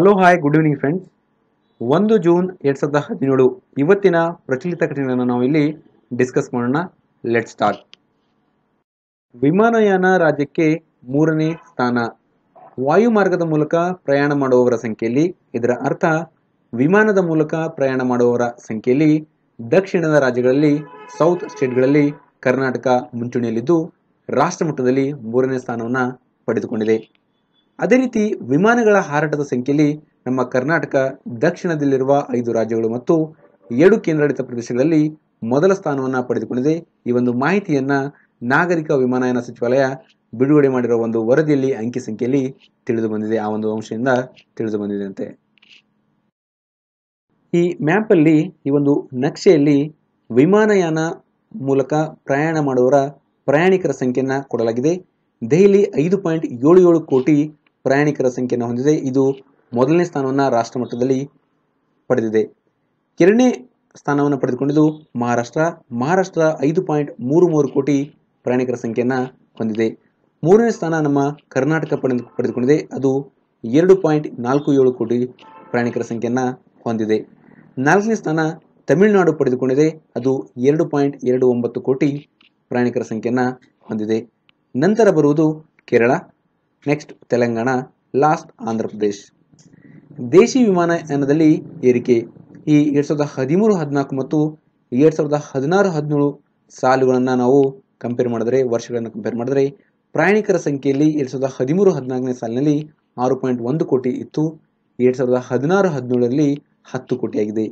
Hello hi good evening friends ಒಂದು June ಎರಡು ಸಾವಿರದ ಹದಿನೇಳು. ಇವತ್ತಿನ ಪ್ರಚಲಿತ ಘಟನೆಗಳನ್ನು ನಾವು ಇಲ್ಲಿ ಡಿಸ್ಕಸ್ ಮಾಡೋಣ. ಲೆಟ್ ಸ್ಟಾರ್ಟ್ ವಿಮಾನಯಾನ ರಾಜ್ಯಕ್ಕೆ ಮೂರನೇ ಸ್ಥಾನ. ವಾಯುಮಾರ್ಗದ ಮೂಲಕ ಪ್ರಯಾಣ ಮಾಡುವವರ ಸಂಖ್ಯೆಯಲ್ಲಿ, ಇದರ ಅರ್ಥ ವಿಮಾನದ ಮೂಲಕ ಪ್ರಯಾಣ ಮಾಡುವವರ ಸಂಖ್ಯೆಯಲ್ಲಿ ದಕ್ಷಿಣದ ರಾಜ್ಯಗಳಲ್ಲಿ ಸೌತ್ ಸ್ಟೇಟ್ಗಳಲ್ಲಿ ಕರ್ನಾಟಕ, ಮುಂಚೂಣಿಯಲ್ಲಿದ್ದು ರಾಷ್ಟ್ರ ಮಟ್ಟದಲ್ಲಿ ಮೂರನೇ ಸ್ಥಾನವನ್ನು ಪಡೆದುಕೊಂಡಿದೆ. ಅದೇ ರೀತಿ ವಿಮಾನಗಳ ಹಾರಾಟದ ಸಂಖ್ಯೆಯಲ್ಲಿ ನಮ್ಮ ಕರ್ನಾಟಕ, ದಕ್ಷಿಣದಲ್ಲಿರುವ ಐದು ರಾಜ್ಯಗಳು ಮತ್ತು ಏಳು ಕೇಂದ್ರಾಡಳಿತ ಪ್ರದೇಶಗಳಲ್ಲಿ ಮೊದಲ ಸ್ಥಾನವನ್ನು ಪಡೆದುಕೊಂಡಿದೆ. ಈ ಒಂದು ಮಾಹಿತಿಯನ್ನ ನಾಗರಿಕ ವಿಮಾನಯಾನ ಸಚಿವಾಲಯ ಬಿಡುಗಡೆ ಮಾಡಿರುವ ಒಂದು ವರದಿಯಲ್ಲಿ ಅಂಕಿ ಸಂಖ್ಯೆಯಲ್ಲಿ ತಿಳಿದು ಬಂದಿದೆ. ಆ ಒಂದು ಅಂಶದಿಂದ ತಿಳಿದು ಬಂದಿದೆ ಅಂತೆ ಈ ಮ್ಯಾಪ್ ಅಲ್ಲಿ ಈ ಒಂದು ನಕ್ಷೆಯಲ್ಲಿ ವಿಮಾನಯಾನ ಮೂಲಕ ಪ್ರಯಾಣ ಮಾಡುವವರ ಪ್ರಯಾಣಿಕರ ಸಂಖ್ಯೆಯನ್ನ ಕೊಡಲಾಗಿದೆ. ದೆಹಲಿ ಐದು ಪಾಯಿಂಟ್ ಏಳು ಏಳು ಕೋಟಿ ಪ್ರಯಾಣಿಕರ ಸಂಖ್ಯೆಯನ್ನು ಹೊಂದಿದೆ. ಇದು ಮೊದಲನೇ ಸ್ಥಾನವನ್ನು ರಾಷ್ಟ್ರ ಮಟ್ಟದಲ್ಲಿ ಪಡೆದಿದೆ. ಎರಡನೇ ಸ್ಥಾನವನ್ನು ಪಡೆದುಕೊಂಡಿದ್ದು ಮಹಾರಾಷ್ಟ್ರ. ಮಹಾರಾಷ್ಟ್ರ ಐದು ಪಾಯಿಂಟ್ ಮೂರು ಮೂರು ಕೋಟಿ ಪ್ರಯಾಣಿಕರ ಸಂಖ್ಯೆಯನ್ನು ಹೊಂದಿದೆ. ಮೂರನೇ ಸ್ಥಾನ ನಮ್ಮ ಕರ್ನಾಟಕ ಪಡೆದು, ಪಡೆದುಕೊಂಡಿದೆ. ಅದು ಎರಡು ಪಾಯಿಂಟ್ ನಾಲ್ಕು ಏಳು ಕೋಟಿ ಪ್ರಯಾಣಿಕರ ಸಂಖ್ಯೆಯನ್ನು ಹೊಂದಿದೆ. ನಾಲ್ಕನೇ ಸ್ಥಾನ ತಮಿಳುನಾಡು ಪಡೆದುಕೊಂಡಿದೆ. ಅದು ಎರಡು ಪಾಯಿಂಟ್ ಎರಡು ಒಂಬತ್ತು ಕೋಟಿ ಪ್ರಯಾಣಿಕರ ಸಂಖ್ಯೆಯನ್ನು ಹೊಂದಿದೆ. ನಂತರ ಬರುವುದು ಕೇರಳ. ನೆಕ್ಸ್ಟ್ ತೆಲಂಗಾಣ ಲಾಸ್ಟ್ ಆಂಧ್ರ ಪ್ರದೇಶ್ ದೇಶಿ ವಿಮಾನಯಾನದಲ್ಲಿ ಏರಿಕೆ. ಈ ಎರಡು ಸಾವಿರದ ಹದಿಮೂರು, ಹದಿನಾಲ್ಕು ಮತ್ತು ಎರಡು ಸಾವಿರದ ಹದಿನಾರು, ಹದಿನೇಳು ಸಾಲುಗಳನ್ನು ನಾವು ಕಂಪೇರ್ ಮಾಡಿದರೆ, ವರ್ಷಗಳನ್ನು ಕಂಪೇರ್ ಮಾಡಿದರೆ, ಪ್ರಯಾಣಿಕರ ಸಂಖ್ಯೆಯಲ್ಲಿ ಎರಡು ಸಾವಿರದ ಹದಿಮೂರು, ಹದಿನಾಲ್ಕನೇ ಸಾಲಿನಲ್ಲಿ ಆರು ಪಾಯಿಂಟ್ ಒಂದು ಕೋಟಿ ಇತ್ತು. ಎರಡು ಸಾವಿರದ ಹದಿನಾರು, ಹದಿನೇಳರಲ್ಲಿ ಹತ್ತು ಕೋಟಿಯಾಗಿದೆ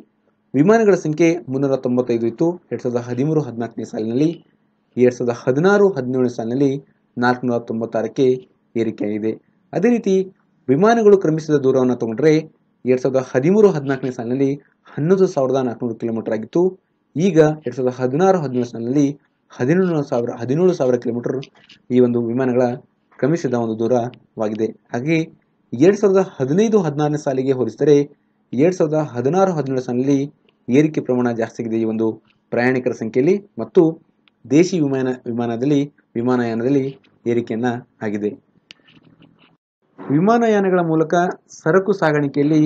ವಿಮಾನಗಳ ಸಂಖ್ಯೆ ಮುನ್ನೂರ ತೊಂಬತ್ತೈದು ಇತ್ತು. ಎರಡು ಸಾವಿರದ ಹದಿಮೂರು, ಹದಿನಾಲ್ಕನೇ ಸಾಲಿನಲ್ಲಿ, ಎರಡು ಸಾವಿರದ ಹದಿನಾರು, ಹದಿನೇಳನೇ ಸಾಲಿನಲ್ಲಿ ನಾಲ್ಕುನೂರ ತೊಂಬತ್ತಾರಕ್ಕೆ ಏರಿಕೆಯಾಗಿದೆ ಅದೇ ರೀತಿ ವಿಮಾನಗಳು ಕ್ರಮಿಸಿದ ದೂರವನ್ನು ತಗೊಂಡ್ರೆ ಎರಡು ಸಾವಿರದ ಹದಿಮೂರು ಹದಿನಾಲ್ಕನೇ ಸಾಲಿನಲ್ಲಿ ಹನ್ನೊಂದು ಸಾವಿರದ ನಾಲ್ಕುನೂರು ಕಿಲೋಮೀಟರ್ ಆಗಿತ್ತು. ಈಗ ಎರಡು ಸಾವಿರದ ಹದಿನಾರು ಹದಿನೇಳು ಸಾಲಿನಲ್ಲಿ ಹದಿನೇಳು ಸಾವಿರ ಹದಿನೇಳು ಸಾವಿರ ಕಿಲೋಮೀಟರ್ ಈ ಒಂದು ವಿಮಾನಗಳ ಕ್ರಮಿಸಿದ ಒಂದು ದೂರವಾಗಿದೆ. ಹಾಗೆ ಎರಡು ಸಾವಿರದ ಹದಿನೈದು, ಹದಿನಾರನೇ ಸಾಲಿಗೆ ಹೋಲಿಸಿದರೆ ಎರಡು ಸಾವಿರದ ಹದಿನಾರು, ಹದಿನೇಳು ಸಾಲಿನಲ್ಲಿ ಏರಿಕೆ ಪ್ರಮಾಣ ಜಾಸ್ತಿ ಆಗಿದೆ ಈ ಒಂದು ಪ್ರಯಾಣಿಕರ ಸಂಖ್ಯೆಯಲ್ಲಿ ಮತ್ತು ದೇಶಿ ವಿಮಾನ, ವಿಮಾನದಲ್ಲಿ, ವಿಮಾನಯಾನದಲ್ಲಿ ಏರಿಕೆಯನ್ನ ಆಗಿದೆ. ವಿಮಾನಯಾನಗಳ ಮೂಲಕ ಸರಕು ಸಾಗಾಣಿಕೆಯಲ್ಲಿ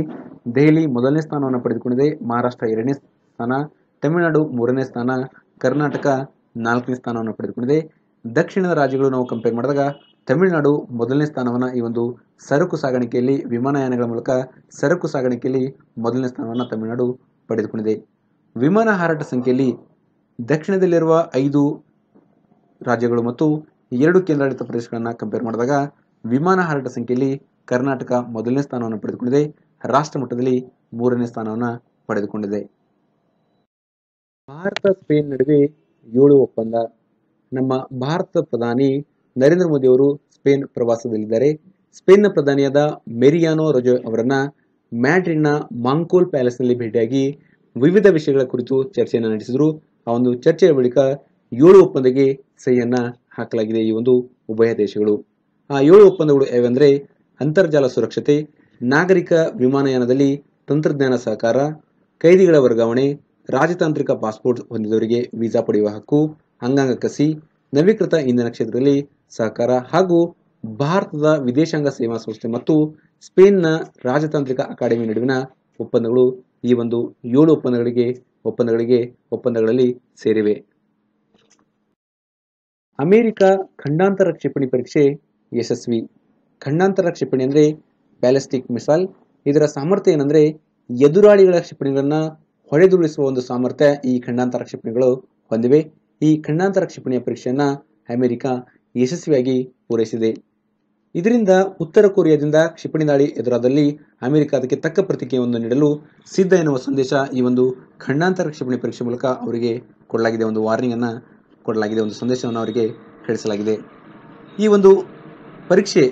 ದೆಹಲಿ ಮೊದಲನೇ ಸ್ಥಾನವನ್ನು ಪಡೆದುಕೊಂಡಿದೆ. ಮಹಾರಾಷ್ಟ್ರ ಎರಡನೇ ಸ್ಥಾನ, ತಮಿಳುನಾಡು ಮೂರನೇ ಸ್ಥಾನ, ಕರ್ನಾಟಕ ನಾಲ್ಕನೇ ಸ್ಥಾನವನ್ನು ಪಡೆದುಕೊಂಡಿದೆ. ದಕ್ಷಿಣದ ರಾಜ್ಯಗಳು ನಾವು ಕಂಪೇರ್ ಮಾಡಿದಾಗ ತಮಿಳುನಾಡು ಮೊದಲನೇ ಸ್ಥಾನವನ್ನು ಈ ಒಂದು ಸರಕು ಸಾಗಾಣಿಕೆಯಲ್ಲಿ, ವಿಮಾನಯಾನಗಳ ಮೂಲಕ ಸರಕು ಸಾಗಾಣಿಕೆಯಲ್ಲಿ ಮೊದಲನೇ ಸ್ಥಾನವನ್ನು ತಮಿಳುನಾಡು ಪಡೆದುಕೊಂಡಿದೆ. ವಿಮಾನ ಹಾರಾಟ ಸಂಖ್ಯೆಯಲ್ಲಿ ದಕ್ಷಿಣದಲ್ಲಿರುವ ಐದು ರಾಜ್ಯಗಳು ಮತ್ತು ಎರಡು ಕೇಂದ್ರಾಡಳಿತ ಪ್ರದೇಶಗಳನ್ನು ಕಂಪೇರ್ ಮಾಡಿದಾಗ ವಿಮಾನ ಹಾರಾಟ ಸಂಖ್ಯೆಯಲ್ಲಿ ಕರ್ನಾಟಕ ಮೊದಲನೇ ಸ್ಥಾನವನ್ನು ಪಡೆದುಕೊಂಡಿದೆ. ರಾಷ್ಟ್ರ ಮಟ್ಟದಲ್ಲಿ ಮೂರನೇ ಸ್ಥಾನವನ್ನು ಪಡೆದುಕೊಂಡಿದೆ. ಭಾರತ, ಸ್ಪೇನ್ ನಡುವೆ ಏಳು ಒಪ್ಪಂದ. ನಮ್ಮ ಭಾರತದ ಪ್ರಧಾನಿ ನರೇಂದ್ರ ಮೋದಿ ಅವರು ಸ್ಪೇನ್ ಪ್ರವಾಸದಲ್ಲಿದ್ದಾರೆ. ಸ್ಪೇನ್ನ ಪ್ರಧಾನಿಯಾದ ಮೆರಿಯಾನೋ ರೊಜೋ ಅವರನ್ನ ಮ್ಯಾಡ್ರಿಡ್ನ ಮಾಂಕೋಲ್ ಪ್ಯಾಲೇಸ್ನಲ್ಲಿ ಭೇಟಿಯಾಗಿ ವಿವಿಧ ವಿಷಯಗಳ ಕುರಿತು ಚರ್ಚೆಯನ್ನು ನಡೆಸಿದರು. ಆ ಒಂದು ಚರ್ಚೆಯ ಬಳಿಕ ಏಳು ಒಪ್ಪಂದಕ್ಕೆ ಸಹಿಯನ್ನ ಹಾಕಲಾಗಿದೆ ಈ ಒಂದು ಉಭಯ ದೇಶಗಳು. ಆ ಏಳು ಒಪ್ಪಂದಗಳು ಯಾವೆಂದರೆ ಅಂತರ್ಜಾಲ ಸುರಕ್ಷತೆ, ನಾಗರಿಕ ವಿಮಾನಯಾನದಲ್ಲಿ ತಂತ್ರಜ್ಞಾನ ಸಹಕಾರ, ಕೈದಿಗಳ ವರ್ಗಾವಣೆ, ರಾಜತಾಂತ್ರಿಕ ಪಾಸ್ಪೋರ್ಟ್ ಹೊಂದಿದವರಿಗೆ ವೀಸಾ ಪಡೆಯುವ ಹಕ್ಕು, ಅಂಗಾಂಗ ಕಸಿ, ನವೀಕೃತ ಇಂಧನ ಕ್ಷೇತ್ರದಲ್ಲಿ ಸಹಕಾರ ಹಾಗೂ ಭಾರತದ ವಿದೇಶಾಂಗ ಸೇವಾ ಸಂಸ್ಥೆ ಮತ್ತು ಸ್ಪೇನ್ನ ರಾಜತಾಂತ್ರಿಕ ಅಕಾಡೆಮಿ ನಡುವಿನ ಒಪ್ಪಂದಗಳು ಈ ಒಂದು ಏಳು ಒಪ್ಪಂದಗಳಿಗೆ ಒಪ್ಪಂದಗಳಿಗೆ, ಒಪ್ಪಂದಗಳಲ್ಲಿ ಸೇರಿವೆ. ಅಮೆರಿಕ ಖಂಡಾಂತರ ಕ್ಷಿಪಣಿ ಪರೀಕ್ಷೆ ಯಶಸ್ವಿ ಖಂಡಾಂತರ ಕ್ಷಿಪಣಿ ಅಂದರೆ ಬ್ಯಾಲಿಸ್ಟಿಕ್ ಮಿಸೈಲ್. ಇದರ ಸಾಮರ್ಥ್ಯ ಏನಂದರೆ ಎದುರಾಳಿಗಳ ಕ್ಷಿಪಣಿಗಳನ್ನು ಹೊಡೆದುರುಳಿಸುವ ಒಂದು ಸಾಮರ್ಥ್ಯ ಈ ಖಂಡಾಂತರ ಕ್ಷಿಪಣಿಗಳು ಹೊಂದಿವೆ. ಈ ಖಂಡಾಂತರ ಕ್ಷಿಪಣಿಯ ಪರೀಕ್ಷೆಯನ್ನು ಅಮೆರಿಕ ಯಶಸ್ವಿಯಾಗಿ ಪೂರೈಸಿದೆ. ಇದರಿಂದ ಉತ್ತರ ಕೊರಿಯಾದಿಂದ ಕ್ಷಿಪಣಿ ದಾಳಿ ಎದುರಾದಲ್ಲಿ ಅಮೆರಿಕ ಅದಕ್ಕೆ ತಕ್ಕ ಪ್ರತಿಕ್ರಿಯೆಯನ್ನು ನೀಡಲು ಸಿದ್ಧ ಎನ್ನುವ ಸಂದೇಶ ಈ ಒಂದು ಖಂಡಾಂತರ ಕ್ಷಿಪಣಿ ಪರೀಕ್ಷೆ ಮೂಲಕ ಅವರಿಗೆ ಕೊಡಲಾಗಿದೆ. ಒಂದು ವಾರ್ನಿಂಗ್ ಅನ್ನ ಕೊಡಲಾಗಿದೆ. ಒಂದು ಸಂದೇಶವನ್ನು ಅವರಿಗೆ ಕಳಿಸಲಾಗಿದೆ. ಈ ಒಂದು ಪರೀಕ್ಷೆ,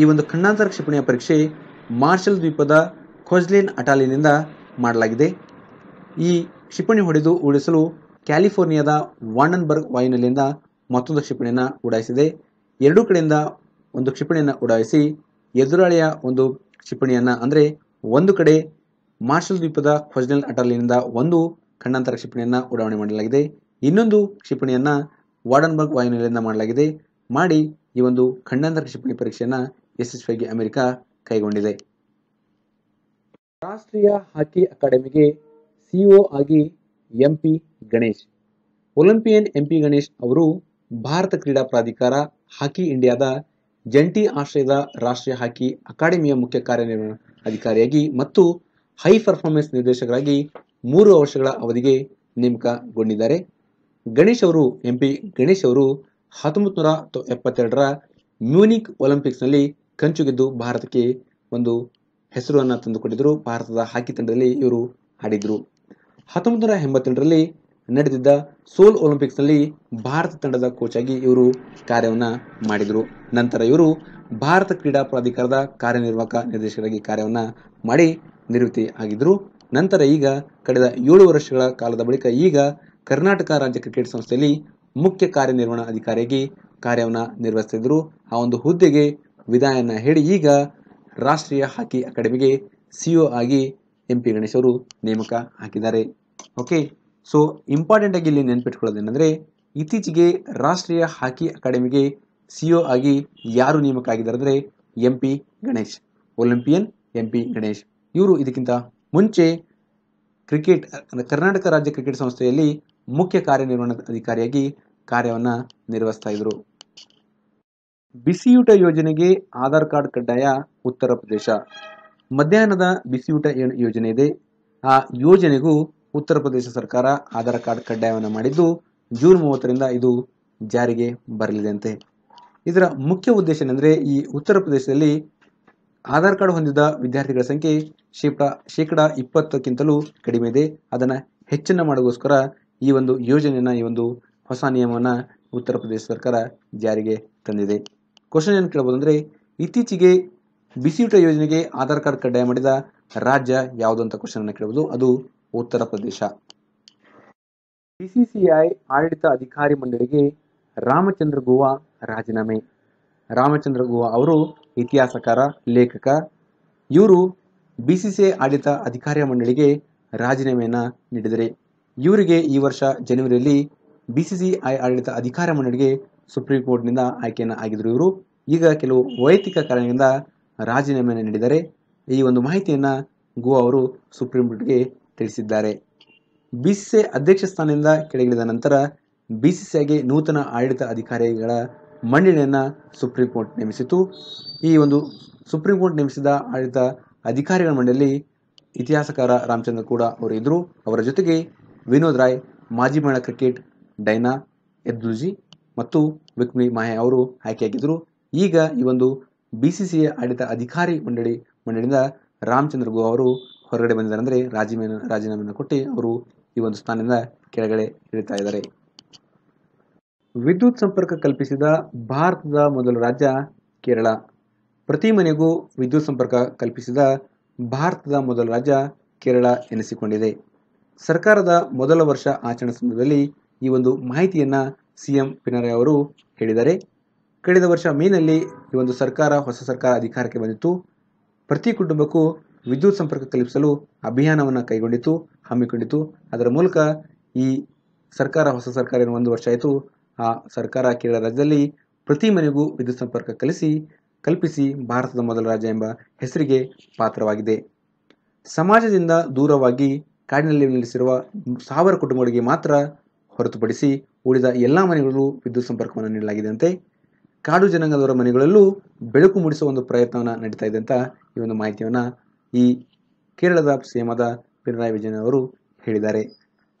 ಈ ಒಂದು ಖಂಡಾಂತರ ಕ್ಷಿಪಣಿಯ ಪರೀಕ್ಷೆ ಮಾರ್ಷಲ್ ದ್ವೀಪದ ಖೋಜ್ಲಿನ್ ಅಟಾಲಿನಿಂದ ಮಾಡಲಾಗಿದೆ. ಈ ಕ್ಷಿಪಣಿ ಹೊಡೆದು ಉಳಿಸಲು ಕ್ಯಾಲಿಫೋರ್ನಿಯಾದ ವಾಂಡನ್ಬರ್ಗ್ ವಾಯುನೆಲೆಯಿಂದ ಮತ್ತೊಂದು ಕ್ಷಿಪಣಿಯನ್ನು ಉಡಾಯಿಸಿದೆ. ಎರಡೂ ಕಡೆಯಿಂದ ಒಂದು ಕ್ಷಿಪಣಿಯನ್ನು ಉಡಾಯಿಸಿ ಎದುರಾಳಿಯ ಒಂದು ಕ್ಷಿಪಣಿಯನ್ನು, ಅಂದರೆ ಒಂದು ಕಡೆ ಮಾರ್ಷಲ್ ದ್ವೀಪದ ಖೋಜ್ನೆಲ್ ಅಟಾಲಿನಿಂದ ಒಂದು ಖಂಡಾಂತರ ಕ್ಷಿಪಣಿಯನ್ನು ಉಡಾವಣೆ ಮಾಡಲಾಗಿದೆ. ಇನ್ನೊಂದು ಕ್ಷಿಪಣಿಯನ್ನು ವಾಡನ್ಬರ್ಗ್ ವಾಯುನೆಲೆಯಿಂದ ಮಾಡಲಾಗಿದೆ. ಮಾಡಿ ಈ ಒಂದು ಖಂಡಾಂತರ ಕ್ಷಿಪಣಿ ಪರೀಕ್ಷೆಯನ್ನು ಯಶಸ್ವಿಯಾಗಿ ಅಮೆರಿಕ ಕೈಗೊಂಡಿದೆ. ರಾಷ್ಟ್ರೀಯ ಹಾಕಿ ಅಕಾಡೆಮಿಗೆ ಸಿಒ ಆಗಿ MP Ganesh. Olympian MP Ganesh ಅವರು ಭಾರತ ಕ್ರೀಡಾ ಪ್ರಾಧಿಕಾರ ಹಾಕಿ ಇಂಡಿಯಾದ ಜಂಟಿ ಆಶ್ರಯದ ರಾಷ್ಟ್ರೀಯ ಹಾಕಿ ಅಕಾಡೆಮಿಯ ಮುಖ್ಯ ಕಾರ್ಯನಿರ್ವಹಣಾ ಅಧಿಕಾರಿಯಾಗಿ ಮತ್ತು ಹೈ ಪರ್ಫಾರ್ಮೆನ್ಸ್ ನಿರ್ದೇಶಕರಾಗಿ ಮೂರು ವರ್ಷಗಳ ಅವಧಿಗೆ ನೇಮಕಗೊಂಡಿದ್ದಾರೆ. ಗಣೇಶ್ ಅವರು ಎಂಪಿ ಗಣೇಶ್ ಅವರು ಹತ್ತೊಂಬತ್ತು ನೂರ ಎಪ್ಪತ್ತೆರಡರ ಮ್ಯೂನಿಕ್ ಒಲಿಂಪಿಕ್ಸ್ನಲ್ಲಿ ಕಂಚು ಗೆದ್ದು ಭಾರತಕ್ಕೆ ಒಂದು ಹೆಸರನ್ನು ತಂದುಕೊಟ್ಟಿದ್ದರು ಭಾರತದ ಹಾಕಿ ತಂಡದಲ್ಲಿ ಇವರು ಆಡಿದ್ರು. ಹತ್ತೊಂಬತ್ತು ನೂರ ಎಂಬತ್ತೆಂಟರಲ್ಲಿ ನಡೆದಿದ್ದ ಸೋಲ್ ಒಲಿಂಪಿಕ್ಸ್ನಲ್ಲಿ ಭಾರತ ತಂಡದ ಕೋಚ್ ಆಗಿ ಇವರು ಕಾರ್ಯವನ್ನು ಮಾಡಿದರು. ನಂತರ ಇವರು ಭಾರತ ಕ್ರೀಡಾ ಪ್ರಾಧಿಕಾರದ ಕಾರ್ಯನಿರ್ವಾಹಕ ನಿರ್ದೇಶಕರಾಗಿ ಕಾರ್ಯವನ್ನು ಮಾಡಿ ನಿವೃತ್ತಿ ಆಗಿದ್ದರು ನಂತರ ಈಗ ಕಳೆದ ಏಳು ವರ್ಷಗಳ ಕಾಲದ ಬಳಿಕ ಈಗ ಕರ್ನಾಟಕ ರಾಜ್ಯ ಕ್ರಿಕೆಟ್ ಸಂಸ್ಥೆಯಲ್ಲಿ ಮುಖ್ಯ ಕಾರ್ಯನಿರ್ವಹಣಾ ಅಧಿಕಾರಿಯಾಗಿ ಕಾರ್ಯವನ್ನು ನಿರ್ವಹಿಸುತ್ತಿದ್ದರು ಆ ಒಂದು ಹುದ್ದೆಗೆ ವಿದಾಯನ ಹೇಳಿ ಈಗ ರಾಷ್ಟ್ರೀಯ ಹಾಕಿ ಅಕಾಡೆಮಿಗೆ ಸಿಇಒ ಆಗಿ ಎಂ ಪಿ ಗಣೇಶ್ ಅವರು ನೇಮಕ ಹಾಕಿದ್ದಾರೆ. ಓಕೆ ಸೊ ಇಂಪಾರ್ಟೆಂಟ್ ಆಗಿ ಇಲ್ಲಿ ನೆನಪಿಟ್ಕೊಳ್ಳೋದೇನೆಂದರೆ ಇತ್ತೀಚೆಗೆ ರಾಷ್ಟ್ರೀಯ ಹಾಕಿ ಅಕಾಡೆಮಿಗೆ ಸಿಇಒ ಆಗಿ ಯಾರು ನೇಮಕ ಆಗಿದ್ದಾರೆ ಅಂದರೆ M P Ganesh, Olympian M P Ganesh. ಇವರು ಇದಕ್ಕಿಂತ ಮುಂಚೆ ಕ್ರಿಕೆಟ್, ಕರ್ನಾಟಕ ರಾಜ್ಯ ಕ್ರಿಕೆಟ್ ಸಂಸ್ಥೆಯಲ್ಲಿ ಮುಖ್ಯ ಕಾರ್ಯನಿರ್ವಹಣಾ ಅಧಿಕಾರಿಯಾಗಿ ಕಾರ್ಯವನ್ನು ನಿರ್ವಹಿಸ್ತಾ ಇದ್ರು. ಬಿಸಿಯೂಟ ಯೋಜನೆಗೆ ಆಧಾರ್ ಕಾರ್ಡ್ ಕಡ್ಡಾಯ ಉತ್ತರ ಪ್ರದೇಶ. ಮಧ್ಯಾಹ್ನದ ಬಿಸಿಯೂಟ ಯೋಜನೆ ಇದೆ. ಆ ಯೋಜನೆಗೂ ಉತ್ತರ ಪ್ರದೇಶ ಸರ್ಕಾರ ಆಧಾರ್ ಕಾರ್ಡ್ ಕಡ್ಡಾಯವನ್ನು ಮಾಡಿದ್ದು ಜೂನ್ ಮೂವತ್ತರಿಂದ ಇದು ಜಾರಿಗೆ ಬರಲಿದೆ ಇದರ ಮುಖ್ಯ ಉದ್ದೇಶ ಏನಂದ್ರೆ ಈ ಉತ್ತರ ಪ್ರದೇಶದಲ್ಲಿ ಆಧಾರ್ ಕಾರ್ಡ್ ಹೊಂದಿದ ವಿದ್ಯಾರ್ಥಿಗಳ ಸಂಖ್ಯೆ ಶೇಕಡ ಶೇಕಡ ಇಪ್ಪತ್ತಕ್ಕಿಂತಲೂ ಕಡಿಮೆ ಇದೆ. ಅದನ್ನು ಹೆಚ್ಚನ್ನು ಮಾಡೋಗೋಸ್ಕರ ಈ ಒಂದು ಯೋಜನೆಯನ್ನು, ಈ ಒಂದು ಹೊಸ ನಿಯಮವನ್ನು ಉತ್ತರ ಪ್ರದೇಶ ಸರ್ಕಾರ ಜಾರಿಗೆ ತಂದಿದೆ. ಕ್ವಶನ್ ಏನು ಕೇಳ್ಬೋದು ಅಂದರೆ ಇತ್ತೀಚೆಗೆ ಬಿಸಿಯೂಟ ಯೋಜನೆಗೆ ಆಧಾರ್ ಕಾರ್ಡ್ ಕಡ್ಡಾಯ ಮಾಡಿದ ರಾಜ್ಯ ಯಾವುದು ಅಂತ ಕ್ವಶನ್ ಅನ್ನು ಕೇಳಬಹುದು ಅದು ಉತ್ತರ ಪ್ರದೇಶ. ಬಿಸಿಸಿಐ ಆಡಳಿತ ಅಧಿಕಾರಿ ಮಂಡಳಿಗೆ ರಾಮಚಂದ್ರ ಗೋವಾ ರಾಜೀನಾಮೆ. ರಾಮಚಂದ್ರ ಗೋವಾ ಅವರು ಇತಿಹಾಸಕಾರ, ಲೇಖಕ. ಇವರು ಬಿಸಿಸಿಐ ಆಡಳಿತ ಅಧಿಕಾರಿ ಮಂಡಳಿಗೆ ರಾಜೀನಾಮೆಯನ್ನು ನೀಡಿದರೆ. ಇವರಿಗೆ ಈ ವರ್ಷ ಜನವರಿಯಲ್ಲಿ ಬಿಸಿಸಿಐ ಆಡಳಿತ ಅಧಿಕಾರ ಮಂಡಳಿಗೆ ಸುಪ್ರೀಂ ಕೋರ್ಟ್ನಿಂದ ಆಯ್ಕೆಯನ್ನು ಆಗಿದ್ರು ಇವರು. ಈಗ ಕೆಲವು ವೈಯಕ್ತಿಕ ಕಾರಣದಿಂದ ರಾಜೀನಾಮೆ ನೀಡಿದ್ದಾರೆ ಈ ಒಂದು ಮಾಹಿತಿಯನ್ನು ಗೋವಾ ಅವರು ಸುಪ್ರೀಂ ಕೋರ್ಟ್ಗೆ ತಿಳಿಸಿದ್ದಾರೆ. ಬಿಸಿಸಿಐ ಅಧ್ಯಕ್ಷ ಸ್ಥಾನದಿಂದ ಕೆಳಗಿಳಿದ ನಂತರ ಬಿಸಿಸಿಐಗೆ ನೂತನ ಆಡಳಿತ ಅಧಿಕಾರಿಗಳ ಮಂಡಳಿಯನ್ನು ಸುಪ್ರೀಂ ಕೋರ್ಟ್ ನೇಮಿಸಿತು ಈ ಒಂದು ಸುಪ್ರೀಂ ಕೋರ್ಟ್ ನೇಮಿಸಿದ ಆಡಳಿತ ಅಧಿಕಾರಿಗಳ ಮಂಡಳಿ ಇತಿಹಾಸಕಾರ ರಾಮಚಂದ್ರ ಕೂಡ ಅವರು ಇದ್ದರು ಅವರ ಜೊತೆಗೆ ವಿನೋದ್ ರಾಯ್, ಮಾಜಿ ಮಹಿಳಾ ಕ್ರಿಕೆಟ್ ಡೈನಾ ಎದ್ದುಜಿ ಮತ್ತು ವಿಕ್ಮಿ ಮಾಹೆ ಅವರು ಆಯ್ಕೆಯಾಗಿದ್ದರು. ಈಗ ಈ ಒಂದು ಬಿಸಿಸಿಐ ಆಡಳಿತ ಅಧಿಕಾರಿ ಮಂಡಳಿ, ಮಂಡಳಿಯಿಂದ ರಾಮಚಂದ್ರ ಗೋ ಅವರು ಹೊರಗಡೆ ಬಂದಿದ್ದಾರೆ ಅಂದರೆ ರಾಜೀನಾಮೆ ರಾಜೀನಾಮೆಯನ್ನು ಕೊಟ್ಟು ಅವರು ಈ ಒಂದು ಸ್ಥಾನದಿಂದ ಕೆಳಗಡೆ ಇಳಿತಾ ಇದ್ದಾರೆ. ವಿದ್ಯುತ್ ಸಂಪರ್ಕ ಕಲ್ಪಿಸಿದ ಭಾರತದ ಮೊದಲ ರಾಜ್ಯ ಕೇರಳ. ಪ್ರತಿ ಮನೆಗೂ ವಿದ್ಯುತ್ ಸಂಪರ್ಕ ಕಲ್ಪಿಸಿದ ಭಾರತದ ಮೊದಲ ರಾಜ್ಯ ಕೇರಳ ಎನಿಸಿಕೊಂಡಿದೆ. ಸರ್ಕಾರದ ಮೊದಲ ವರ್ಷ ಆಚರಣೆ ಸಂದರ್ಭದಲ್ಲಿ ಈ ಒಂದು ಮಾಹಿತಿಯನ್ನು ಸಿಎಂ ಪಿನರಯ್ ಅವರು ಹೇಳಿದ್ದಾರೆ. ಕಳೆದ ವರ್ಷ ಮೇನಲ್ಲಿ ಈ ಒಂದು ಸರ್ಕಾರ, ಹೊಸ ಸರ್ಕಾರ ಅಧಿಕಾರಕ್ಕೆ ಬಂದಿತ್ತು. ಪ್ರತಿ ಕುಟುಂಬಕ್ಕೂ ವಿದ್ಯುತ್ ಸಂಪರ್ಕ ಕಲ್ಪಿಸಲು ಅಭಿಯಾನವನ್ನು ಕೈಗೊಂಡಿತು ಹಮ್ಮಿಕೊಂಡಿತು ಅದರ ಮೂಲಕ ಈ ಸರ್ಕಾರ, ಹೊಸ ಸರ್ಕಾರ ಏನು ಒಂದು ವರ್ಷ ಆಯಿತು. ಆ ಸರ್ಕಾರ ಕೇರಳ ರಾಜ್ಯದಲ್ಲಿ ಪ್ರತಿ ಮನೆಗೂ ವಿದ್ಯುತ್ ಸಂಪರ್ಕ ಕಲಿಸಿ, ಕಲ್ಪಿಸಿ ಭಾರತದ ಮೊದಲ ರಾಜ್ಯ ಎಂಬ ಹೆಸರಿಗೆ ಪಾತ್ರವಾಗಿದೆ. ಸಮಾಜದಿಂದ ದೂರವಾಗಿ ಕಾಡಿನಲ್ಲಿ ನೆಲೆಸಿರುವ ಸಾವಿರ ಕುಟುಂಬಗಳಿಗೆ ಮಾತ್ರ ಹೊರತುಪಡಿಸಿ ಉಳಿದ ಎಲ್ಲ ಮನೆಗಳಲ್ಲೂ ವಿದ್ಯುತ್ ಸಂಪರ್ಕವನ್ನು ನೀಡಲಾಗಿದೆಯಂತೆ ಕಾಡು ಜನಾಂಗದವರ ಮನೆಗಳಲ್ಲೂ ಬೆಳಕು ಮೂಡಿಸುವ ಒಂದು ಪ್ರಯತ್ನವನ್ನು ನಡೀತಾ ಇದೆ ಅಂತ ಈ ಒಂದು ಮಾಹಿತಿಯನ್ನು ಈ ಕೇರಳದ ಸಿಎಂ ಪಿಣರಾಯಿ ವಿಜಯನ್ ಅವರು ಹೇಳಿದ್ದಾರೆ.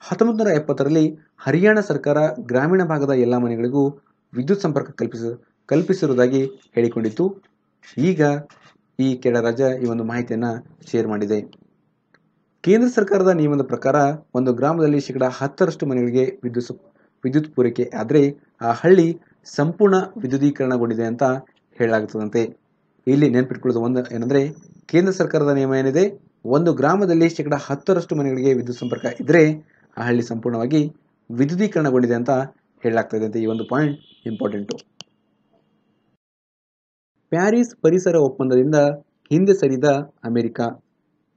ಹತ್ತೊಂಬತ್ತು ನೂರ ಎಪ್ಪತ್ತರಲ್ಲಿ ಹರಿಯಾಣ ಸರ್ಕಾರ ಗ್ರಾಮೀಣ ಭಾಗದ ಎಲ್ಲ ಮನೆಗಳಿಗೂ ವಿದ್ಯುತ್ ಸಂಪರ್ಕ ಕಲ್ಪಿಸ, ಕಲ್ಪಿಸಿರುವುದಾಗಿ ಹೇಳಿಕೊಂಡಿತ್ತು. ಈಗ ಈ ಕೇರಳ ರಾಜ್ಯ ಈ ಒಂದು ಮಾಹಿತಿಯನ್ನು ಶೇರ್ ಮಾಡಿದೆ. ಕೇಂದ್ರ ಸರ್ಕಾರದ ನಿಯಮದ ಪ್ರಕಾರ ಒಂದು ಗ್ರಾಮದಲ್ಲಿ ಶೇಕಡ ಹತ್ತರಷ್ಟು ಮನೆಗಳಿಗೆ ವಿದ್ಯುತ್ ವಿದ್ಯುತ್ ಪೂರೈಕೆ ಆದರೆ ಆ ಹಳ್ಳಿ ಸಂಪೂರ್ಣ ವಿದ್ಯುದೀಕರಣಗೊಂಡಿದೆ ಅಂತ ಹೇಳಲಾಗುತ್ತದಂತೆ ಇಲ್ಲಿ ನೆನಪಿಟ್ಕೊಳ್ಳೋದು ಒಂದು ಏನಂದ್ರೆ, ಕೇಂದ್ರ ಸರ್ಕಾರದ ನಿಯಮ ಏನಿದೆ, ಒಂದು ಗ್ರಾಮದಲ್ಲಿ ಶೇಕಡ ಹತ್ತರಷ್ಟು ಮನೆಗಳಿಗೆ ವಿದ್ಯುತ್ ಸಂಪರ್ಕ ಇದ್ರೆ ಆ ಹಳ್ಳಿ ಸಂಪೂರ್ಣವಾಗಿ ವಿದ್ಯುದೀಕರಣಗೊಂಡಿದೆ ಅಂತ ಹೇಳಲಾಗ್ತದೆ ಅಂತ ಈ ಒಂದು ಪಾಯಿಂಟ್ ಇಂಪಾರ್ಟೆಂಟು. ಪ್ಯಾರಿಸ್ ಪರಿಸರ ಒಪ್ಪಂದದಿಂದ ಹಿಂದೆ ಸರಿದ ಅಮೆರಿಕ.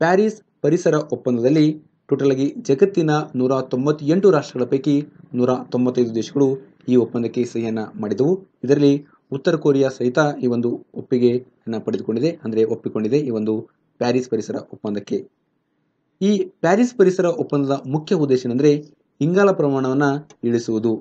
ಪ್ಯಾರಿಸ್ ಪರಿಸರ ಒಪ್ಪಂದದಲ್ಲಿ ಟೋಟಲ್ ಆಗಿ ಜಗತ್ತಿನ ನೂರ ತೊಂಬತ್ತೆಂಟು ರಾಷ್ಟ್ರಗಳ ಪೈಕಿ ನೂರ ತೊಂಬತ್ತೈದು ದೇಶಗಳು ಈ ಒಪ್ಪಂದಕ್ಕೆ ಸಹಿಯನ್ನು ಮಾಡಿದವು. ಇದರಲ್ಲಿ ಉತ್ತರ ಕೊರಿಯಾ ಸಹಿತ ಈ ಒಂದು ಒಪ್ಪಿಗೆಯನ್ನು ಪಡೆದುಕೊಂಡಿದೆ. ಅಂದರೆ ಒಪ್ಪಿಕೊಂಡಿದೆ ಈ ಒಂದು ಪ್ಯಾರಿಸ್ ಪರಿಸರ ಒಪ್ಪಂದಕ್ಕೆ. ಈ ಪ್ಯಾರಿಸ್ ಪರಿಸರ ಒಪ್ಪಂದದ ಮುಖ್ಯ ಉದ್ದೇಶ ಏನಂದರೆ ಇಂಗಾಲ ಪ್ರಮಾಣವನ್ನು ಇಳಿಸುವುದು.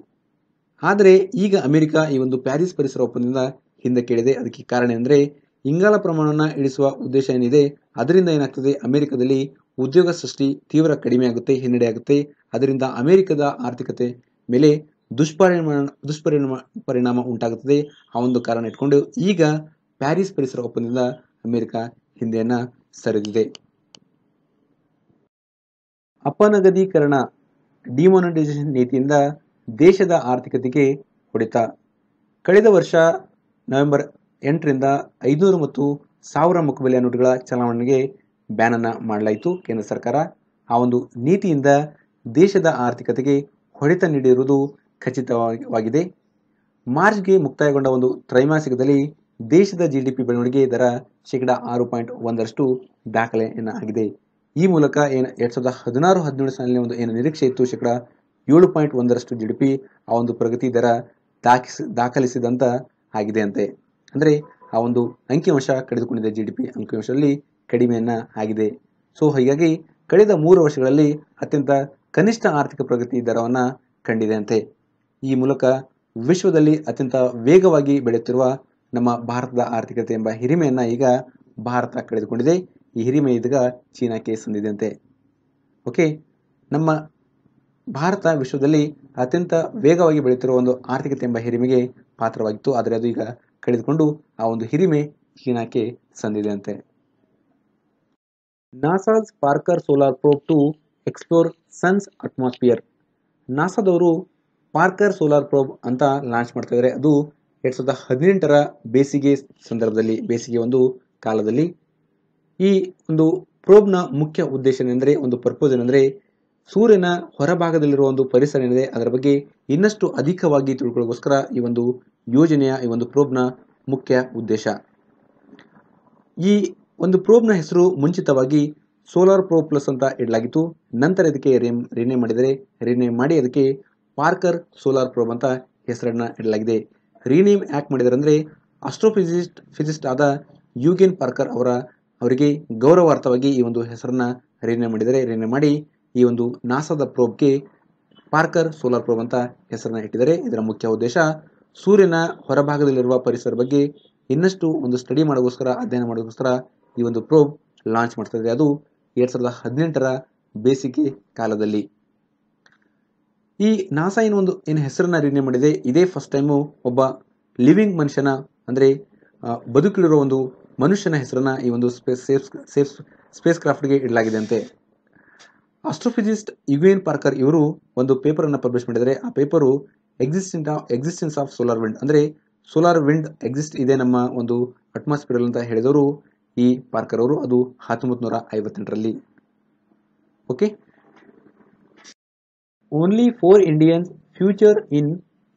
ಆದರೆ ಈಗ ಅಮೆರಿಕ ಈ ಒಂದು ಪ್ಯಾರಿಸ್ ಪರಿಸರ ಒಪ್ಪಂದದಿಂದ ಹಿಂದೆ ಕೇಳಿದೆ. ಅದಕ್ಕೆ ಕಾರಣ ಅಂದರೆ ಇಂಗಾಲ ಪ್ರಮಾಣವನ್ನು ಇಳಿಸುವ ಉದ್ದೇಶ ಏನಿದೆ? ಅದರಿಂದ ಏನಾಗ್ತದೆ? ಅಮೆರಿಕದಲ್ಲಿ ಉದ್ಯೋಗ ಸೃಷ್ಟಿ ತೀವ್ರ ಕಡಿಮೆ ಆಗುತ್ತೆ, ಹಿನ್ನಡೆ ಆಗುತ್ತೆ. ಅದರಿಂದ ಅಮೆರಿಕದ ಆರ್ಥಿಕತೆ ಮೇಲೆ ದುಷ್ಪರಿಣಾಮ ದುಷ್ಪರಿಣಾಮ, ಪರಿಣಾಮ ಉಂಟಾಗುತ್ತದೆ. ಆ ಒಂದು ಕಾರಣ ಇಟ್ಕೊಂಡು ಈಗ ಪ್ಯಾರಿಸ್ ಪರಿಸರ ಒಪ್ಪಂದದಿಂದ ಅಮೆರಿಕ ಹಿಂದೆಯನ್ನ ಸರಿದಿದೆ. ಅಪನಗದೀಕರಣ, ಡಿಮಾನಿಟೈಸೇಷನ್ ನೀತಿಯಿಂದ ದೇಶದ ಆರ್ಥಿಕತೆಗೆ ಹೊಡೆತ. ಕಳೆದ ವರ್ಷ ನವೆಂಬರ್ ಎಂಟರಿಂದ ಐದುನೂರು ಮತ್ತು ಸಾವಿರ ಮುಖಬೆಲೆಯ ನೋಟುಗಳ ಚಲಾವಣೆಗೆ ಬ್ಯಾನನ್ನು ಮಾಡಲಾಯಿತು. ಕೇಂದ್ರ ಸರ್ಕಾರ ಆ ಒಂದು ನೀತಿಯಿಂದ ದೇಶದ ಆರ್ಥಿಕತೆಗೆ ಹೊಡೆತ ನೀಡಿರುವುದು ಖಚಿತವಾಗಿದೆ. ಮಾರ್ಚ್ಗೆ ಮುಕ್ತಾಯಗೊಂಡ ಒಂದು ತ್ರೈಮಾಸಿಕದಲ್ಲಿ ದೇಶದ ಜಿ ಡಿ ಪಿ ಬೆಳವಣಿಗೆ ದರ ಶೇಕಡ ಆರು ಪಾಯಿಂಟ್ ಒಂದರಷ್ಟು ದಾಖಲೆಯನ್ನು ಆಗಿದೆ. ಈ ಮೂಲಕ ಏನು ಎರಡು ಸಾವಿರದ ಹದಿನಾರು ಹದಿನೇಳು ಸಾಲಿನ ಒಂದು ಏನು ನಿರೀಕ್ಷೆ ಇತ್ತು, ಶೇಕಡ ಏಳು ಪಾಯಿಂಟ್ ಒಂದರಷ್ಟು ಜಿ ಡಿ ಪಿ ಆ ಒಂದು ಪ್ರಗತಿ ದರ ದಾಖಿಸಿ, ದಾಖಲಿಸಿದಂತ ಆಗಿದೆ ಅಂತೆ. ಅಂದರೆ ಆ ಒಂದು ಅಂಕಿಅಂಶ ಕಳೆದುಕೊಂಡಿದೆ ಜಿ ಡಿ ಪಿ ಅಂಕಿಅಂಶದಲ್ಲಿ ಕಡಿಮೆಯನ್ನ ಆಗಿದೆ. ಸೊ ಹೀಗಾಗಿ ಕಳೆದ ಮೂರು ವರ್ಷಗಳಲ್ಲಿ ಅತ್ಯಂತ ಕನಿಷ್ಠ ಆರ್ಥಿಕ ಪ್ರಗತಿ ದರವನ್ನು ಕಂಡಿದೆ ಅಂತೆ. ಈ ಮೂಲಕ ವಿಶ್ವದಲ್ಲಿ ಅತ್ಯಂತ ವೇಗವಾಗಿ ಬೆಳೆಯುತ್ತಿರುವ ನಮ್ಮ ಭಾರತದ ಆರ್ಥಿಕತೆ ಎಂಬ ಹಿರಿಮೆಯನ್ನು ಈಗ ಭಾರತ ಕಳೆದುಕೊಂಡಿದೆ. ಈ ಹಿರಿಮೆ ಇದೀಗ ಚೀನಾಕ್ಕೆ ಸಂದಿದೆ ಅಂತೆ. ಓಕೆ ನಮ್ಮ ಭಾರತ ವಿಶ್ವದಲ್ಲಿ ಅತ್ಯಂತ ವೇಗವಾಗಿ ಬೆಳೆಯುತ್ತಿರುವ ಒಂದು ಆರ್ಥಿಕತೆ ಎಂಬ ಹಿರಿಮೆಗೆ ಪಾತ್ರವಾಗಿತ್ತು. ಆದರೆ ಅದು ಈಗ ಕಳೆದುಕೊಂಡು ಆ ಒಂದು ಹಿರಿಮೆ ಚೀನಾಕ್ಕೆ ಸಂದಿದೆ ಅಂತೆ NASA Parker solar probe to explore sun's atmosphere. ನಾಸಾದವರು Parker solar probe ಅಂತ ಲಾಂಚ್ ಮಾಡ್ತಾ ಇದ್ದಾರೆ ಅದು ಎರಡ್ ಸಾವಿರದ ಹದಿನೆಂಟರ ಬೇಸಿಗೆ ಸಂದರ್ಭದಲ್ಲಿ, ಬೇಸಿಗೆ ಒಂದು ಕಾಲದಲ್ಲಿ. ಈ ಒಂದು ಪ್ರೋಬ್ನ ಮುಖ್ಯ ಉದ್ದೇಶ ಏನೆಂದರೆ, ಒಂದು ಪರ್ಪೋಸ್ ಏನೆಂದರೆ, ಸೂರ್ಯನ ಹೊರಭಾಗದಲ್ಲಿರುವ ಒಂದು ಪರಿಸರ ಏನಿದೆ, ಅದರ ಬಗ್ಗೆ ಇನ್ನಷ್ಟು ಅಧಿಕವಾಗಿ ತಿಳ್ಕೊಳ್ಳೋಕ್ಕೋಸ್ಕರ ಈ ಒಂದು ಯೋಜನೆಯ ಈ ಒಂದು ಪ್ರೋಬ್ನ ಮುಖ್ಯ ಉದ್ದೇಶ. ಈ ಒಂದು ಪ್ರೋಬ್ನ ಹೆಸರು ಮುಂಚಿತವಾಗಿ ಸೋಲಾರ್ ಪ್ರೋ ಪ್ಲಸ್ ಅಂತ ಇಡಲಾಗಿತ್ತು. ನಂತರ ಇದಕ್ಕೆ ರೇಮ್ ರಿನೇಮ್ ಮಾಡಿದರೆ ರಿನೇಮ್ ಮಾಡಿ ಅದಕ್ಕೆ ಪಾರ್ಕರ್ ಸೋಲಾರ್ ಪ್ರೋಬ್ ಅಂತ ಹೆಸರನ್ನು ಇಡಲಾಗಿದೆ. ರೀನೇಮ್ ಯಾಕೆ ಮಾಡಿದರೆ ಅಸ್ಟ್ರೋಫಿಸಿಸ್ಟ್, ಫಿಸಿಸ್ಟ್ ಆದ ಯುಗೇನ್ ಪಾರ್ಕರ್ ಅವರ, ಅವರಿಗೆ ಗೌರವಾರ್ಥವಾಗಿ ಈ ಒಂದು ಹೆಸರನ್ನು ರಿನೇಮ್ ಮಾಡಿದರೆ ರಿನೇಮ್ ಮಾಡಿ ಈ ಒಂದು ನಾಸಾದ ಪ್ರೋಬ್ಗೆ ಪಾರ್ಕರ್ ಸೋಲಾರ್ ಪ್ರೋಬ್ ಅಂತ ಹೆಸರನ್ನು ಇಟ್ಟಿದ್ದಾರೆ ಇದರ ಮುಖ್ಯ ಉದ್ದೇಶ ಸೂರ್ಯನ ಹೊರಭಾಗದಲ್ಲಿರುವ ಪರಿಸರ ಬಗ್ಗೆ ಇನ್ನಷ್ಟು ಒಂದು ಸ್ಟಡಿ ಮಾಡೋಕ್ಕೋಸ್ಕರ ಅಧ್ಯಯನ ಮಾಡೋಕ್ಕೋಸ್ಕರ ಈ ಒಂದು ಪ್ರೋಬ್ ಲಾಂಚ್ ಮಾಡ್ತಾ ಇದೆ. ಅದು ಎರಡು ಸಾವಿರದ ಹದಿನೆಂಟರ ಬೇಸಿಗೆ ಕಾಲದಲ್ಲಿ. ಈ ನಾಸಾ ಏನು ಒಂದು, ಏನು ಹೆಸರನ್ನ ರಿನ್ಯೂ ಮಾಡಿದೆ, ಇದೇ ಫಸ್ಟ್ ಟೈಮು ಒಬ್ಬ ಲಿವಿಂಗ್ ಮನುಷ್ಯನ, ಅಂದರೆ ಬದುಕಿಳಿರೋ ಒಂದು ಮನುಷ್ಯನ ಹೆಸರನ್ನ ಈ ಒಂದು ಸ್ಪೇಸ್ ಸೇಫ್ ಸೇಫ್ ಸ್ಪೇಸ್ ಕ್ರಾಫ್ಟ್ಗೆ ಇಡಲಾಗಿದೆ ಅಂತೆ ಆಸ್ಟ್ರೋಫಿಸಿಸ್ಟ್ ಯುಗೇನ್ ಪಾರ್ಕರ್ ಇವರು ಒಂದು ಪೇಪರನ್ನು ಪಬ್ಲಿಷ್ ಮಾಡಿದರೆ ಆ paper existent existence of solar wind ಅಂದರೆ ಸೋಲಾರ್ ವಿಂಡ್ ಎಕ್ಸಿಸ್ಟ್ ಇದೆ ನಮ್ಮ ಒಂದು ಅಟ್ಮಾಸ್ಫಿಯರ್ ಅಂತ ಹೇಳಿದವರು ಈ ಪಾರ್ಕರ್ ಅವರು. ಅದು ಹತ್ತೊಂಬತ್ತು ನೂರ ಐವತ್ತೆಂಟರಲ್ಲಿ okay only four Indians feature in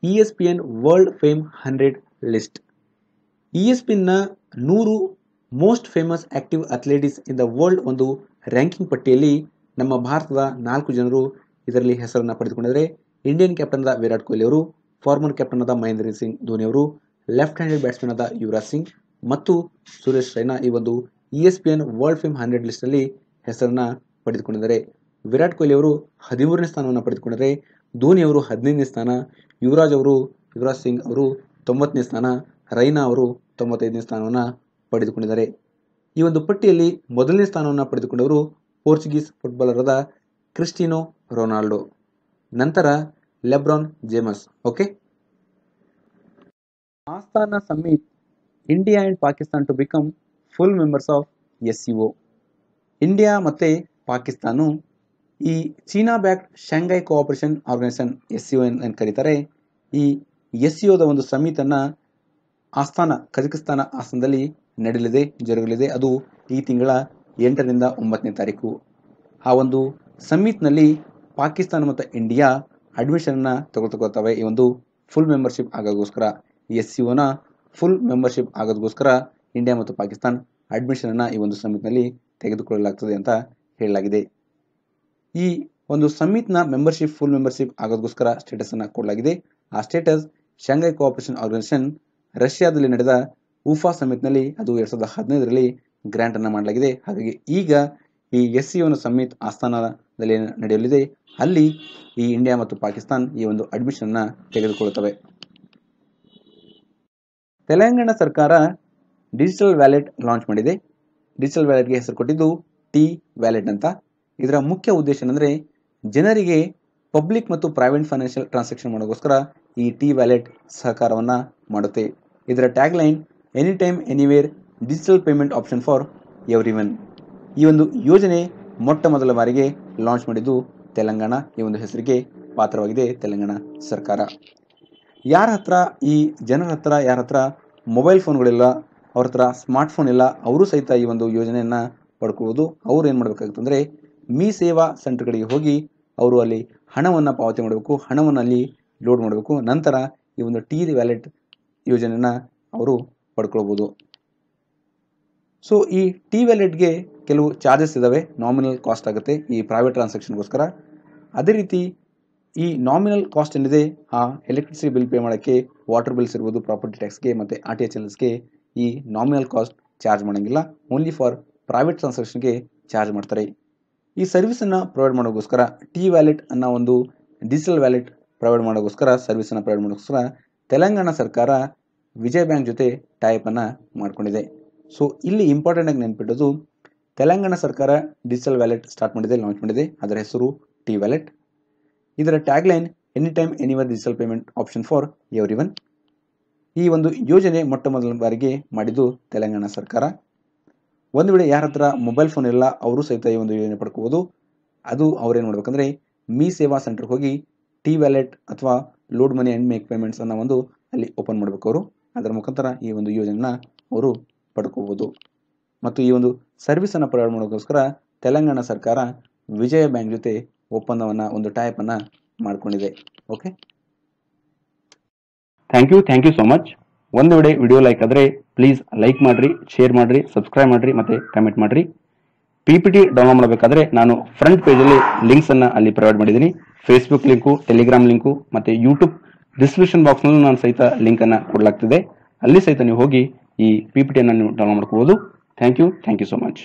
E S P N world fame hundred list E S P ನ ನೂರು most famous active athletics in the world ಒಂದು ರ್ಯಾಂಕಿಂಗ್ ಪಟ್ಟಿಯಲ್ಲಿ ನಮ್ಮ ಭಾರತದ ನಾಲ್ಕು ಜನರು ಇದರಲ್ಲಿ ಹೆಸರನ್ನು ಪಡೆದುಕೊಂಡಿದ್ದಾರೆ. ಇಂಡಿಯನ್ ಕ್ಯಾಪ್ಟನ್ ಆದ ವಿರಾಟ್ ಕೊಹ್ಲಿ ಅವರು ಫಾರ್ಮರ್ ಕ್ಯಾಪ್ಟನ್ ಆದ ಮಹೇಂದ್ರ ಸಿಂಗ್ ಧೋನಿ ಅವರು ಲೆಫ್ಟ್ ಹ್ಯಾಂಡೆಡ್ ಬ್ಯಾಟ್ಸ್ಮನ್ ಆದ ಯುವರಾಜ್ ಸಿಂಗ್ ಮತ್ತು ಸುರೇಶ್ ರೈನಾ ಈ ಒಂದು E S P N world fame hundred ಲಿಸ್ಟ್ನಲ್ಲಿ ಹೆಸರನ್ನು ಪಡೆದುಕೊಂಡಿದ್ದಾರೆ. ವಿರಾಟ್ ಕೊಹ್ಲಿ ಅವರು ಹದಿಮೂರನೇ ಸ್ಥಾನವನ್ನು ಪಡೆದುಕೊಂಡರೆ ಧೋನಿ ಅವರು ಹದಿನೈದನೇ ಸ್ಥಾನ, ಯುವರಾಜ್ ಅವರು, ಯುವರಾಜ್ ಸಿಂಗ್ ಅವರು ತೊಂಬತ್ತನೇ ಸ್ಥಾನ, ರೈನಾ ಅವರು ತೊಂಬತ್ತೈದನೇ ಸ್ಥಾನವನ್ನು ಪಡೆದುಕೊಂಡಿದ್ದಾರೆ. ಈ ಒಂದು ಪಟ್ಟಿಯಲ್ಲಿ ಮೊದಲನೇ ಸ್ಥಾನವನ್ನು ಪಡೆದುಕೊಂಡವರು ಪೋರ್ಚುಗೀಸ್ ಫುಟ್ಬಾಲರ್ ಆದ ಕ್ರಿಸ್ಟಿನೋ ರೊನಾಲ್ಡೋ. ನಂತರ LeBron James, okay? Astana summit India and Pakistan to become full members of S India ಮತ್ತು ಪಾಕಿಸ್ತಾನು ಈ China backed Shanghai cooperation organisation S C O ಎಂದು ಕರೀತಾರೆ. ಈ ಎಸ್ ಸಿ ಒದ ಒಂದು ಸಮಿತನ್ನು ಆಸ್ಥಾನ, ಕಜಕಿಸ್ತಾನ ಆಸ್ಥಾನದಲ್ಲಿ ನಡೆಯಲಿದೆ, ಜರುಗಲಿದೆ. ಅದು ಈ ತಿಂಗಳ ಎಂಟರಿಂದ ಒಂಬತ್ತನೇ ತಾರೀಕು. ಆ ಒಂದು ಸಮ್ಮಿಟ್ನಲ್ಲಿ ಪಾಕಿಸ್ತಾನ ಮತ್ತು ಇಂಡಿಯಾ ಅಡ್ಮಿಷನ್ನ ತಗೊಳ್ತಗೊಳ್ತವೆ ಈ ಒಂದು ಫುಲ್ ಮೆಂಬರ್ಶಿಪ್ ಆಗೋದಕ್ಕೋಸ್ಕರ ಎಸ್ ಸಿ ಒನ ಫುಲ್ ಮೆಂಬರ್ಶಿಪ್ ಆಗೋದಕ್ಕೋಸ್ಕರ ಇಂಡಿಯಾ ಮತ್ತು ಪಾಕಿಸ್ತಾನ ಅಡ್ಮಿಷನನ್ನು ಈ ಒಂದು ಸಮಿತಿನಲ್ಲಿ ತೆಗೆದುಕೊಳ್ಳಲಾಗ್ತದೆ ಅಂತ ಹೇಳಲಾಗಿದೆ. ಈ ಒಂದು ಸಮಿತನ ಮೆಂಬರ್ಶಿಪ್ ಫುಲ್ ಮೆಂಬರ್ಶಿಪ್ ಆಗೋದಕ್ಕೋಸ್ಕರ ಸ್ಟೇಟಸನ್ನು ಕೊಡಲಾಗಿದೆ. ಆ ಸ್ಟೇಟಸ್ ಶಾಂಘೈ ಕೋಆಪರೇಷನ್ ಆರ್ಗನೈಸೇಷನ್ ರಷ್ಯಾದಲ್ಲಿ ನಡೆದ ಉಫಾ ಸಮಿಟ್ನಲ್ಲಿ ಅದು ಎರಡು ಸಾವಿರದ ಹದಿನೈದರಲ್ಲಿ ಗ್ರ್ಯಾಂಟನ್ನು ಮಾಡಲಾಗಿದೆ. ಹಾಗಾಗಿ ಈಗ ಈ ಎಸ್ ಸಿ ಒಂದು ಸಮ್ಮಿತ್ ಆಸ್ಥಾನದಲ್ಲಿ ನಡೆಯಲಿದೆ. ಅಲ್ಲಿ ಈ ಇಂಡಿಯಾ ಮತ್ತು ಪಾಕಿಸ್ತಾನ್ ಈ ಒಂದು ಅಡ್ಮಿಷನ್ನ ತೆಗೆದುಕೊಳ್ಳುತ್ತವೆ. ತೆಲಂಗಾಣ ಸರ್ಕಾರ ಡಿಜಿಟಲ್ ವ್ಯಾಲೆಟ್ ಲಾಂಚ್ ಮಾಡಿದೆ. ಡಿಜಿಟಲ್ ವ್ಯಾಲೆಟ್ಗೆ ಹೆಸರು ಕೊಟ್ಟಿದ್ದು ಟಿ ವ್ಯಾಲೆಟ್ ಅಂತ. ಇದರ ಮುಖ್ಯ ಉದ್ದೇಶ ಏನಂದ್ರೆ ಜನರಿಗೆ ಪಬ್ಲಿಕ್ ಮತ್ತು ಪ್ರೈವೇಟ್ ಫೈನಾನ್ಷಿಯಲ್ ಟ್ರಾನ್ಸಾಕ್ಷನ್ ಮಾಡೋಕ್ಕೋಸ್ಕರ ಈ ಟಿ ವ್ಯಾಲೆಟ್ ಸಹಕಾರವನ್ನು ಮಾಡುತ್ತೆ. ಇದರ tagline any time anywhere digital payment option for every ಈ ಒಂದು ಯೋಜನೆ ಮೊಟ್ಟ ಮೊದಲ ಬಾರಿಗೆ ಲಾಂಚ್ ಮಾಡಿದ್ದು ತೆಲಂಗಾಣ. ಈ ಒಂದು ಹೆಸರಿಗೆ ಪಾತ್ರವಾಗಿದೆ ತೆಲಂಗಾಣ ಸರ್ಕಾರ. ಯಾರ ಹತ್ರ, ಈ ಜನರ ಹತ್ರ, ಯಾರ ಹತ್ರ ಮೊಬೈಲ್ ಫೋನ್ಗಳಿಲ್ಲ ಅವ್ರ ಹತ್ರ ಸ್ಮಾರ್ಟ್ ಫೋನ್ ಇಲ್ಲ, ಅವರು ಸಹಿತ ಈ ಒಂದು ಯೋಜನೆಯನ್ನು ಪಡ್ಕೊಳ್ಳೋದು. ಅವ್ರು ಏನು ಮಾಡಬೇಕಾಗುತ್ತಂದರೆ ಮೀ ಸೇವಾ ಸೆಂಟರ್ಗಳಿಗೆ ಹೋಗಿ ಅವರು ಅಲ್ಲಿ ಹಣವನ್ನು ಪಾವತಿ ಮಾಡಬೇಕು, ಹಣವನ್ನು ಅಲ್ಲಿ ಲೋಡ್ ಮಾಡಬೇಕು. ನಂತರ ಈ ಒಂದು ಟಿ ವ್ಯಾಲೆಟ್ ಯೋಜನೆಯನ್ನು ಅವರು ಪಡ್ಕೊಳ್ಬೋದು. ಸೊ ಈ ಟಿ ವ್ಯಾಲೆಟ್ಗೆ ಕೆಲವು ಚಾರ್ಜಸ್ ಇದ್ದಾವೆ ನಾಮಿನಲ್ ಕಾಸ್ಟ್ ಆಗುತ್ತೆ. ಈ ಪ್ರೈವೇಟ್ ಟ್ರಾನ್ಸಾಕ್ಷನ್ಗೋಸ್ಕರ ಅದೇ ರೀತಿ ಈ ನಾಮಿನಲ್ ಕಾಸ್ಟ್ ಏನಿದೆ, ಆ ಎಲೆಕ್ಟ್ರಿಸಿಟಿ ಬಿಲ್ ಪೇ ಮಾಡೋಕ್ಕೆ ವಾಟರ್ ಬಿಲ್ಸ್ ಇರ್ಬೋದು ಪ್ರಾಪರ್ಟಿ ಟ್ಯಾಕ್ಸ್ಗೆ ಮತ್ತು ಆರ್ ಟಿ ಎಚ್ ಎಲ್ಸ್ಗೆ ಈ ನಾಮಿನಲ್ ಕಾಸ್ಟ್ ಚಾರ್ಜ್ ಮಾಡೋಂಗಿಲ್ಲ. ಓನ್ಲಿ ಫಾರ್ ಪ್ರೈವೇಟ್ ಟ್ರಾನ್ಸಾಕ್ಷನ್ಗೆ ಚಾರ್ಜ್ ಮಾಡ್ತಾರೆ. ಈ ಸರ್ವಿಸನ್ನು ಪ್ರೊವೈಡ್ ಮಾಡೋಕ್ಕೋಸ್ಕರ ಟಿ ವ್ಯಾಲೆಟ್ ಅನ್ನೋ ಒಂದು ಡಿಜಿಟಲ್ ವ್ಯಾಲೆಟ್ ಪ್ರೊವೈಡ್ ಮಾಡೋಕ್ಕೋಸ್ಕರ ಸರ್ವಿಸನ್ನು ಪ್ರೊವೈಡ್ ಮಾಡೋಕ್ಕೋಸ್ಕರ, ತೆಲಂಗಾಣ ಸರ್ಕಾರ ವಿಜಯ ಬ್ಯಾಂಕ್ ಜೊತೆ ಟೈಪನ್ನು ಮಾಡಿಕೊಂಡಿದೆ. ಸೊ ಇಲ್ಲಿ ಇಂಪಾರ್ಟೆಂಟಾಗಿ ನೆನ್ಪಿಡೋದು ತೆಲಂಗಾಣ ಸರ್ಕಾರ ಡಿಜಿಟಲ್ ವ್ಯಾಲೆಟ್ ಸ್ಟಾರ್ಟ್ ಮಾಡಿದೆ ಲಾಂಚ್ ಮಾಡಿದೆ. ಅದರ ಹೆಸರು ಟಿ ವ್ಯಾಲೆಟ್ ಇದರ tagline any time anywhere digital payment option for every one ಈ ಒಂದು ಯೋಜನೆ ಮೊಟ್ಟ ಮೊದಲ ಬಾರಿಗೆ ಮಾಡಿದ್ದು ತೆಲಂಗಾಣ ಸರ್ಕಾರ. ಒಂದು ವೇಳೆ ಯಾರ ಹತ್ರ ಮೊಬೈಲ್ ಫೋನ್ ಇಲ್ಲ, ಅವರು ಸಹಿತ ಈ ಒಂದು ಯೋಜನೆ ಪಡ್ಕೋಬೋದು. ಅದು ಅವ್ರೇನು ಮಾಡ್ಬೇಕಂದ್ರೆ, ಮೀ ಸೇವಾ ಸೆಂಟರ್ಗೆ ಹೋಗಿ ಟಿ ವ್ಯಾಲೆಟ್ ಅಥವಾ load money and make payments ಅನ್ನೋ ಒಂದು ಅಲ್ಲಿ ಓಪನ್ ಮಾಡಬೇಕು ಅವರು. ಅದರ ಮುಖಾಂತರ ಈ ಒಂದು ಯೋಜನೆನ ಅವರು ಪಡ್ಕೋಬೋದು. ಮತ್ತು ಈ ಒಂದು ಸರ್ವಿಸನ್ನು ಪ್ರೊವೈಡ್ ಮಾಡೋಕ್ಕೋಸ್ಕರ ತೆಲಂಗಾಣ ಸರ್ಕಾರ ವಿಜಯ ಬ್ಯಾಂಕ್ ಜೊತೆ ಒಪ್ಪಂದವನ್ನು, ಒಂದು ಟೈಪನ್ನು ಮಾಡಿಕೊಂಡಿದೆ. Okay thank you thank you so much ಒಂದು ವೇಳೆ ವಿಡಿಯೋ ಲೈಕ್ ಆದರೆ ಪ್ಲೀಸ್ ಲೈಕ್ ಮಾಡಿರಿ ಶೇರ್ ಮಾಡಿರಿ ಸಬ್ಸ್ಕ್ರೈಬ್ ಮಾಡಿರಿ, ಮತ್ತು ಕಮೆಂಟ್ ಮಾಡಿರಿ. ಪಿ ಪಿ ಟಿ ಡೌನ್ಲೋಡ್ ಮಾಡಬೇಕಾದ್ರೆ ನಾನು ಫ್ರಂಟ್ ಪೇಜಲ್ಲಿ ಲಿಂಕ್ಸನ್ನು ಅಲ್ಲಿ ಪ್ರೊವೈಡ್ ಮಾಡಿದ್ದೀನಿ. ಫೇಸ್ಬುಕ್ ಲಿಂಕು ಟೆಲಿಗ್ರಾಮ್ ಲಿಂಕು ಮತ್ತು ಯೂಟ್ಯೂಬ್ ಡಿಸ್ಕ್ರಿಪ್ಷನ್ ಬಾಕ್ಸ್ನಲ್ಲೂ ನಾನು ಸಹಿತ ಲಿಂಕನ್ನು ಕೊಡಲಾಗ್ತಿದೆ. ಅಲ್ಲಿ ಸಹಿತ ನೀವು ಹೋಗಿ ಈ ಪಿ ಪಿ ಟಿಯನ್ನು ನೀವು ಡೌನ್ಲೋಡ್ ಮಾಡ್ಕೋಬೋದು thank you thank you so much